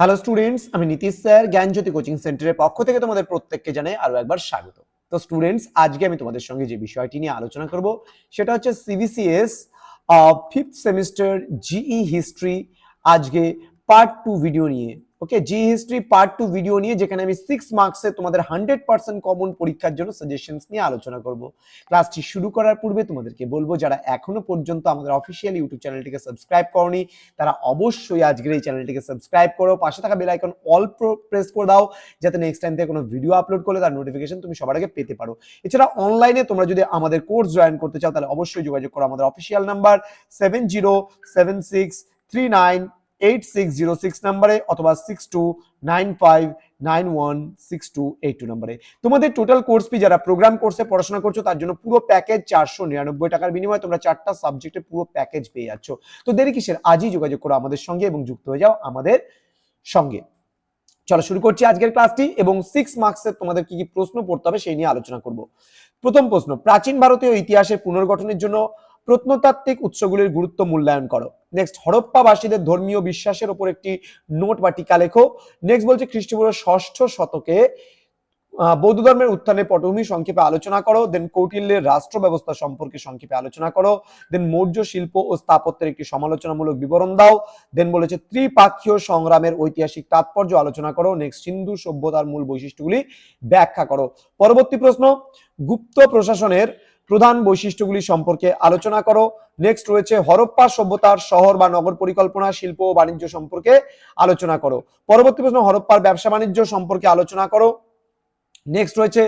Hello students আমি Nitish sir, জ্ঞানজ্যোতি coaching সেন্টারের পক্ষ থেকে তোমাদের প্রত্যেককে জানাই আরও একবার স্বাগত। তো স্টুডেন্টস আজকে আমি তোমাদের সঙ্গে যে বিষয়টি নিয়ে আলোচনা করব, সেটা হচ্ছে CBCS fifth semester GE history আজকে পার্ট টু ভিডিও নিয়ে okay GE history part two video নিয়ে যেখানে আমি সিক্স মার্কসে তোমাদের হান্ড্রেড পার্সেন্ট কমন পরীক্ষার জন্য সাজেশনস নিয়ে আলোচনা করব। ক্লাসটি শুরু করার পূর্বে তোমাদেরকে বলব, যারা এখনও পর্যন্ত আমাদের অফিসিয়াল ইউটিউব চ্যানেলটিকে সাবস্ক্রাইব করনি, তারা অবশ্যই আজকের এই চ্যানেলটিকে সাবস্ক্রাইব করো, পাশে থাকা বেল আইকন অল প্রেস করে দাও, যাতে নেক্সট টাইম থেকে কোনো ভিডিও আপলোড করলে তার নোটিফিকেশন তুমি সবার আগে পেতে পারো। এছাড়া অনলাইনে তোমরা যদি আমাদের কোর্স জয়েন করতে চাও, তাহলে অবশ্যই যোগাযোগ করো আমাদের official number seven zero seven six three nine eight six zero six নাম্বারে অথবা six two nine five nine one six two eight two নাম্বারে। তোমাদের টোটাল কোর্স ফি যারা প্রোগ্রাম কোর্সে পড়াশোনা করছ, তার জন্য পুরো প্যাকেজ চারশো নিরানব্বই টাকার বিনিময়ে তোমরা চারটা সাবজেক্টে পুরো প্যাকেজ পেয়ে যাচ্ছ। তো দেরি কিসের? আজই যোগাযোগ করো আমাদের সঙ্গে এবং যুক্ত হয়ে যাও আমাদের সঙ্গে। চলো শুরু করছি আজকের ক্লাসটি এবং সিক্স মার্কসের তোমাদের কি কি প্রশ্ন পড়তে হবে সেই নিয়ে আলোচনা করব। প্রথম প্রশ্ন, প্রাচীন ভারতীয় ইতিহাসের পুনর্গঠনের জন্য প্রত্নতাত্ত্বিক উৎসগুলির গুরুত্ব মূল্যায়ন করো। নেক্সট হরপ্পাবাসীদের ধর্মীয় বিশ্বাসের উপর একটি নোট বা টিকা লেখো। নেক্সট বলছে খ্রিস্টপূর্ব ষষ্ঠ শতকে বৌদ্ধ ধর্মের উত্থানের পটভূমি সংক্ষেপে আলোচনা করো দেন কৌটিল্যের রাষ্ট্র ব্যবস্থা সম্পর্কে সংক্ষেপে আলোচনা করো দেন মৌর্য শিল্প ও স্থাপত্যের একটি সমালোচনামূলক বিবরণ দাও দেন বলেছে ত্রিপাক্ষীয় সংগ্রামের ঐতিহাসিক তাৎপর্য আলোচনা করো। নেক্সট সিন্ধু সভ্যতার মূল বৈশিষ্ট্যগুলি ব্যাখ্যা করো। পরবর্তী প্রশ্ন, গুপ্ত প্রশাসনের প্রধান বৈশিষ্ট্যগুলি সম্পর্কে আলোচনা করো। নেক্সট রয়েছে হরপ্পা সভ্যতার শহর বা নগর পরিকল্পনা, শিল্প ও বাণিজ্য সম্পর্কে আলোচনা করো। পরবর্তী প্রশ্ন, হরপ্পার ব্যবসা বাণিজ্য সম্পর্কে আলোচনা করো। নেক্সট রয়েছে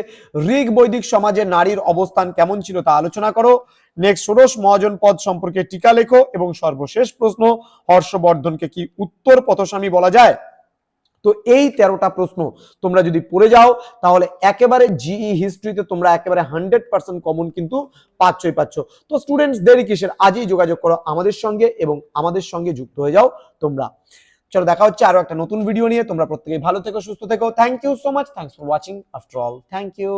ঋগ বৈদিক সমাজে নারীর অবস্থান কেমন ছিল তা আলোচনা করো। নেক্সট ষোড়শ মহাজন পদ সম্পর্কে টিকা লেখো এবং সর্বশেষ প্রশ্ন, হর্ষবর্ধনকে কি উত্তর পথস্বামী বলা যায়? তো এই তেরোটা প্রশ্ন তোমরা যদি পড়ে যাও, তাহলে একেবারে জিই হিস্ট্রিতে তোমরা একেবারে হান্ড্রেড পার্সেন্ট কমন কিন্তু পাচ্ছই পাচ্ছ। তো স্টুডেন্টস দেরি কিসের? আজই যোগাযোগ করো আমাদের সঙ্গে এবং আমাদের সঙ্গে যুক্ত হয়ে যাও তোমরা। চলো দেখা হচ্ছে আরও একটা নতুন ভিডিও নিয়ে। তোমরা প্রত্যেকেই ভালো থেকো, সুস্থ থেকো। Thank you so much thanks for watching after all thank you